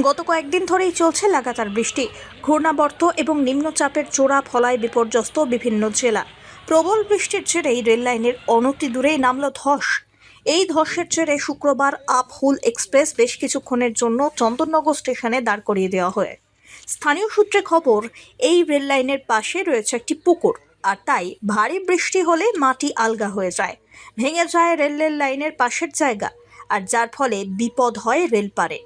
গত কয়েকদিন ধরেই চলছে লাগাতার বৃষ্টি। ঘূর্ণাবর্ত এবং নিম্নচাপের চোরা ফলায় বিপর্যস্ত বিভিন্ন জেলা। প্রবল বৃষ্টির জেরেই রেললাইনের অনতি দূরেই নামল ধস। এই ধসের জেরে শুক্রবার আপহুল এক্সপ্রেস বেশ কিছুক্ষণের জন্য চন্দননগর স্টেশনে দাঁড় করিয়ে দেওয়া হয়। স্থানীয় সূত্রে খবর, এই রেললাইনের পাশে রয়েছে একটি পুকুর, আর তাই ভারী বৃষ্টি হলে মাটি আলগা হয়ে যায়। ভেঙে যায় রেলের লাইনের পাশের জায়গা, আর যার ফলে বিপদ হয় রেলপারে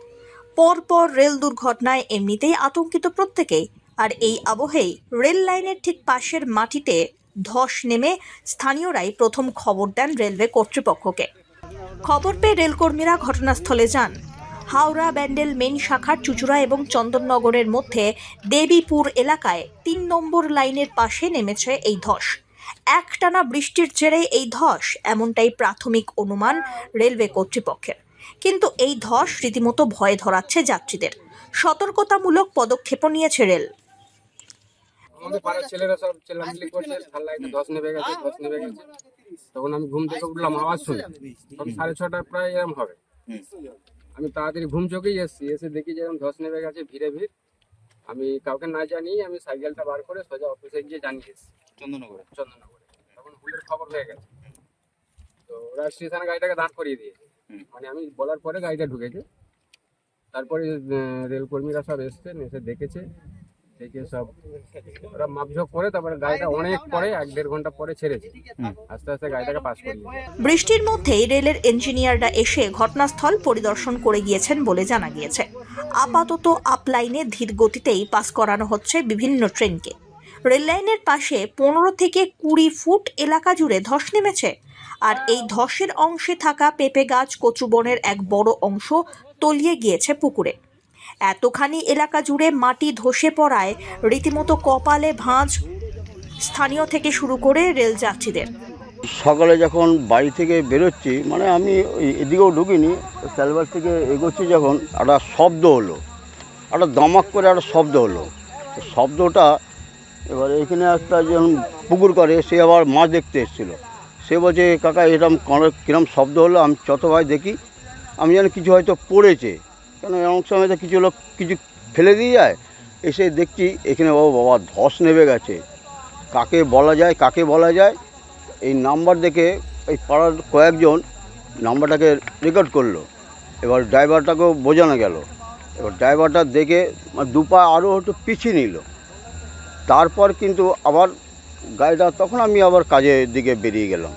পরপর রেল দুর্ঘটনায় এমনিতেই আতঙ্কিত প্রত্যেকেই। আর এই আবহেই রেল লাইনের ঠিক পাশের মাটিতে ধস নেমে স্থানীয়রাই প্রথম খবর দেন রেলওয়ে কর্তৃপক্ষকে। খবর পেয়ে রেলকর্মীরা ঘটনাস্থলে যান। হাওড়া, ব্যান্ডেল মেন শাখার চুচুড়া এবং চন্দননগরের মধ্যে দেবীপুর এলাকায় তিন নম্বর লাইনের পাশে নেমেছে এই ধস। একটানা বৃষ্টির জেরে এই ধস, এমনটাই প্রাথমিক অনুমান রেলওয়ে কর্তৃপক্ষের। কিন্তু এই ধস রীতিমতো ভয়ে ধরাচ্ছে যাত্রীদের। সতর্কতামূলক পদক্ষেপও নিয়েছে রেল। আমাদের পাড়ার ছেলেরা সব চেল্লামিল্লি করছে ঠাল্লা একটা ধস নেমে গেছে ধস নেমে গেছে। তখন আমি ঘুম থেকে উঠলাম আওয়াজ শুনে। তখন সাড়ে ছটা প্রায় এরম হবে। আমি তাড়াতাড়ি ঘুম চোখেই এসেছি এসে দেখি যে এরকম ধস নেমে গেছে ভিড়ে ভিড়। আমি কাউকে না জানিয়ে আমি সাইকেলটা বার করে সোজা অফিসে গিয়ে জানিয়ে এসেছি। চন্দননগরে? চন্দননগরে। তখন হুলের খবর হয়ে গেছে। তো ওরা স্টেশনে গাড়িটাকে দাঁড় করিয়ে দিয়েছে। মানে আমি বলার পরে গাড়িটা ঢুকেছে। তারপরে রেলকর্মীরা সব এসছেন এসে দেখেছে। দেখে সব ওরা মাপঝোপ করে তারপরে গাড়িটা অনেক পরে এক দেড় ঘণ্টা পরে ছেড়েছে। হুম। আস্তে আস্তে গাড়িটাকে পাস করে বৃষ্টির মধ্যেই রেলের ইঞ্জিনিয়াররা এসে ঘটনাস্থল পরিদর্শন করে গিয়েছেন বলে জানা গিয়েছে। আপাতত আপলাইনে ধীর গতিতেই পাস করানো হচ্ছে বিভিন্ন ট্রেনকে। রেল লাইনের পাশে পনেরো থেকে কুড়ি ফুট এলাকা জুড়ে ধস নেমেছে। আর এই ধসের অংশে থাকা পেঁপে গাছ কচুবনের এক বড় অংশ তলিয়ে গিয়েছে পুকুরে। এতখানি এলাকা জুড়ে মাটি ধসে পড়ায় রীতিমতো কপালে ভাঁজ স্থানীয় থেকে শুরু করে রেল যাত্রীদের। সকালে যখন বাড়ি থেকে বেরোচ্ছি মানে আমি এদিকেও ঢুকিনি সালবার থেকে এগোচ্ছি যখন, একটা শব্দ হলো। একটা দমাক করে একটা শব্দ হলো। শব্দটা এবার এখানে একটা যখন পুকুর করে, সে আবার মাছ দেখতে এসেছিল। সে বলছে, কাকা এরকম কোনো- কিরম শব্দ হলো? আমি যত ভাই দেখি, আমি যেন কিছু হয়তো পড়েছে। কেন এমন সময় তো কিছু লোক কিছু ফেলে দিয়ে যায়। এসে দেখছি, এখানে বাবা বাবা ধস নেমে গেছে। কাকে বলা যায়, কাকে বলা যায়? এই নাম্বার দেখে এই পাড়ার কয়েকজন নাম্বারটাকে রেকর্ড করল। এবার ড্রাইভারটাকেও বোঝানো গেল। এবার ড্রাইভারটা দেখে মানে দু পা আরও একটু পিছিয়ে নিল। তারপর কিন্তু আবার গাড়িটা তখন আমি আবার কাজের দিকে বেরিয়ে গেলাম।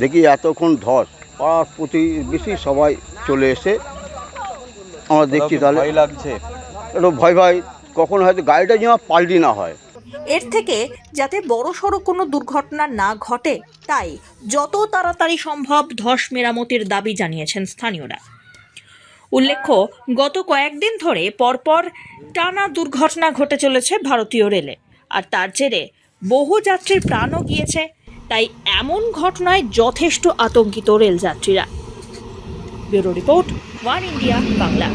দেখি এতক্ষণ ধস পাড়ার প্রতিবেশী সবাই চলে এসে আমার দেখছি তাহলে লাগছে। একটু ভয় ভয় কখন হয়তো গাড়িটা যেন পাল্টি না হয়। এর থেকে যাতে বড় সড়ো কোনো দুর্ঘটনা না ঘটে তাই যত তাড়াতাড়ি সম্ভব ধস মেরামতির দাবি জানিয়েছেন স্থানীয়রা। উল্লেখ্য গত কয়েকদিন ধরে পরপর টানা দুর্ঘটনা ঘটে চলেছে ভারতীয় রেলে। আর তার জেরে বহু যাত্রীর প্রাণও গিয়েছে, তাই এমন ঘটনায় যথেষ্ট আতঙ্কিত রেল যাত্রীরা bureau report, one India, Bangla.